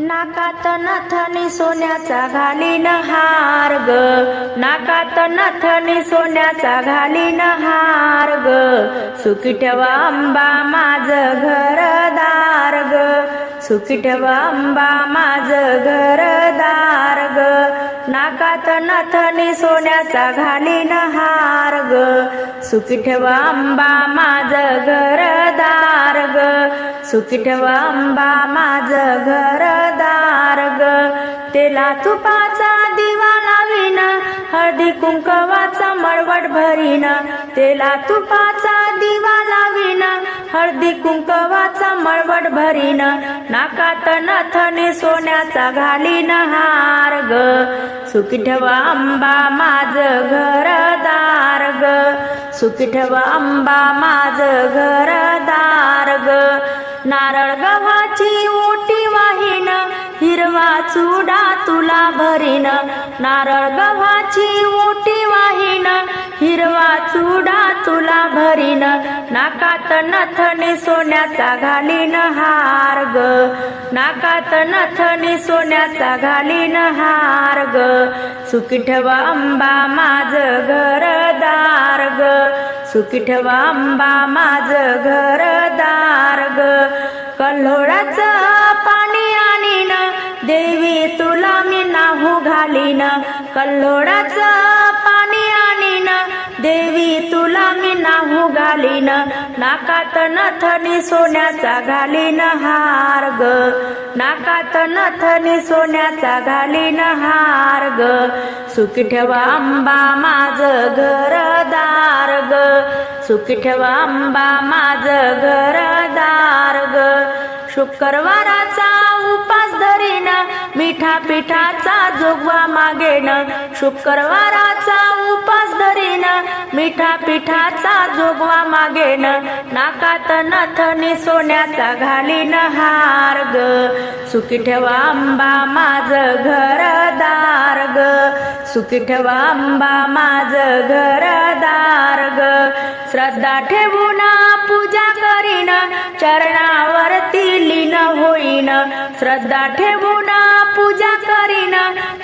नाकात नथनी सोन्याचा घालीन हार ग. नाकात नथनी सोन्याचा घालीन हार ग. सुखी ठेवा अंबा माझ घरदार ग. सुखी ठेवा अंबा माझ घरदार ग. नाकात नथनी सोन्याचा घालीन हार ग. सुखी ठेवा अंबा माझ घरदार ग. सुखी ठेवा अंबा माझ घरदार ग. तेला तुपाचा दिवा लावीन हळदी कुंकवाचा मळवट भरीन. तेला तुपाचा दिवा लावीन हळदी कुंकवाचा मळवट भरीन. नाकात नथने सोन्याचा घालीन हार ग. सुखी ठेवा अंबा माझ घरदार ग. सुखी ठेवा अंबा माझ घरदार ग. नारळ गव्हाची ओटी वाहीन हिरवा चुडा तुला भरीन. नारळ गव्हाची ओटी वाहीन हिरवा चुडा तुला भरीन. नाकात नथने सोन्याचा घालीन हार ग. नाकात नथने सोन्याचा घालीन हार ग. सुखी ठेवा अंबा माझ घरदार सुखी ठेवा आंबा माझ घरदार ग. कल्होळाचं पाणी आणीन देवी तुला मी नाहू घालीन. कल्होळाचं पाणी आणीन देवी तुला मी नाहू घालीन. नाकात नथनी सोन्याचा घालीन हार ग. नाकात नथनी सोन्याचा घालीन हार ग. सुखी ठेवा आंबा माझ घर ग सुखी ठेवा अंबा माझ घरदार ग शुक्रवाराचा उपास धरीन मिठा पिठाचा जोगवा मागेन. शुक्रवाराचा उपास धरीन मिठा पिठाचा जोगवा मागेन. नाकात नथनी सोन्याचा घालीन हार ग सुखी ठेवा अंबा माझ घरदार ग सुखी ठेवा अंबा माझ श्रद्धा ठेवून पूजा करीन चरणावरती लीन होईन. श्रद्धा ठेवून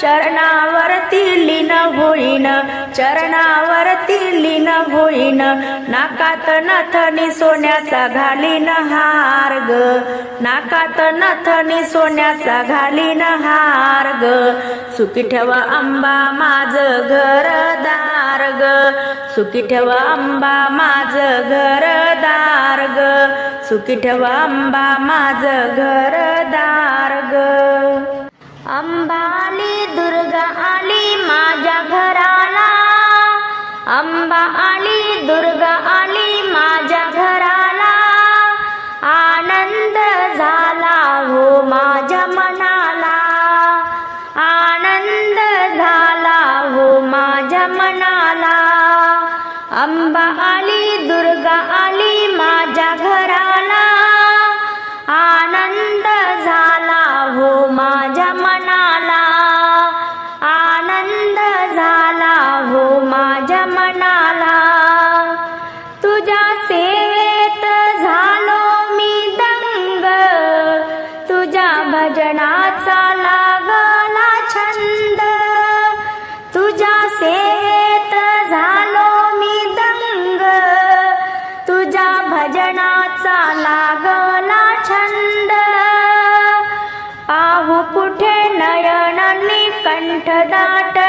चरणावरती लीन होईन चरणावरती लीन होईन. नाकात नथनी सोन्याचा घालीन हार ग नाकात नथनी सोन्याचा घालीन हार ग सुखी ठेवा अंबा माझ घरदार ग सुखी ठेवा अंबा माझ घरदार ग सुखी ठेवा अंबा माझ घरदार ग अंबाली आली माझ्या घराला. अंबा आली दुर्गा आली माझ्या घराला. आनंद झाला हो माझ्या मनाला. आनंद झाला हो माझ्या मनाला. अंबा आली दुर्गा आली माझ्या घराला. आनंद झाला हो माझ्या मनाला. भजनाचा लागला छंद. तुझ्या सेवेत झालो मी दंग. तुझ्या भजनाचा लागला छंद. पाहू कुठे नयन कंठ दाट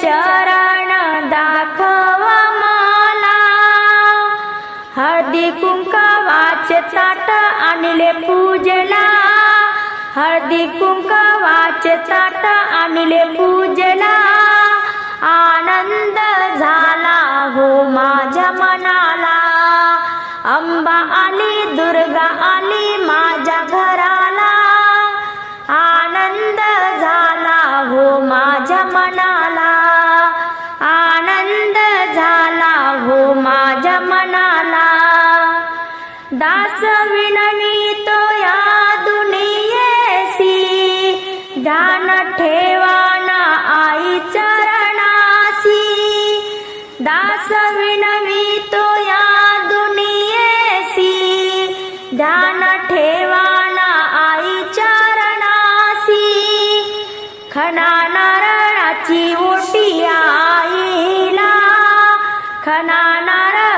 चरण दाखव मला. हळदी कुंकवाचे ताट आणले पूजला. हळदी कुंकवाचे ताट आणले पूजला. आनंद झाला हो माझ्या मनाला. अंबा आली दुर्गा आली दास विनवितो या दुनियेसी ध्यान ठेवाना आई चरणासी. दास विनवितो या दुनियेसी ध्यान ठेवाना आई चरणासी. खना नारळाची ओटी आईला खना नारळाची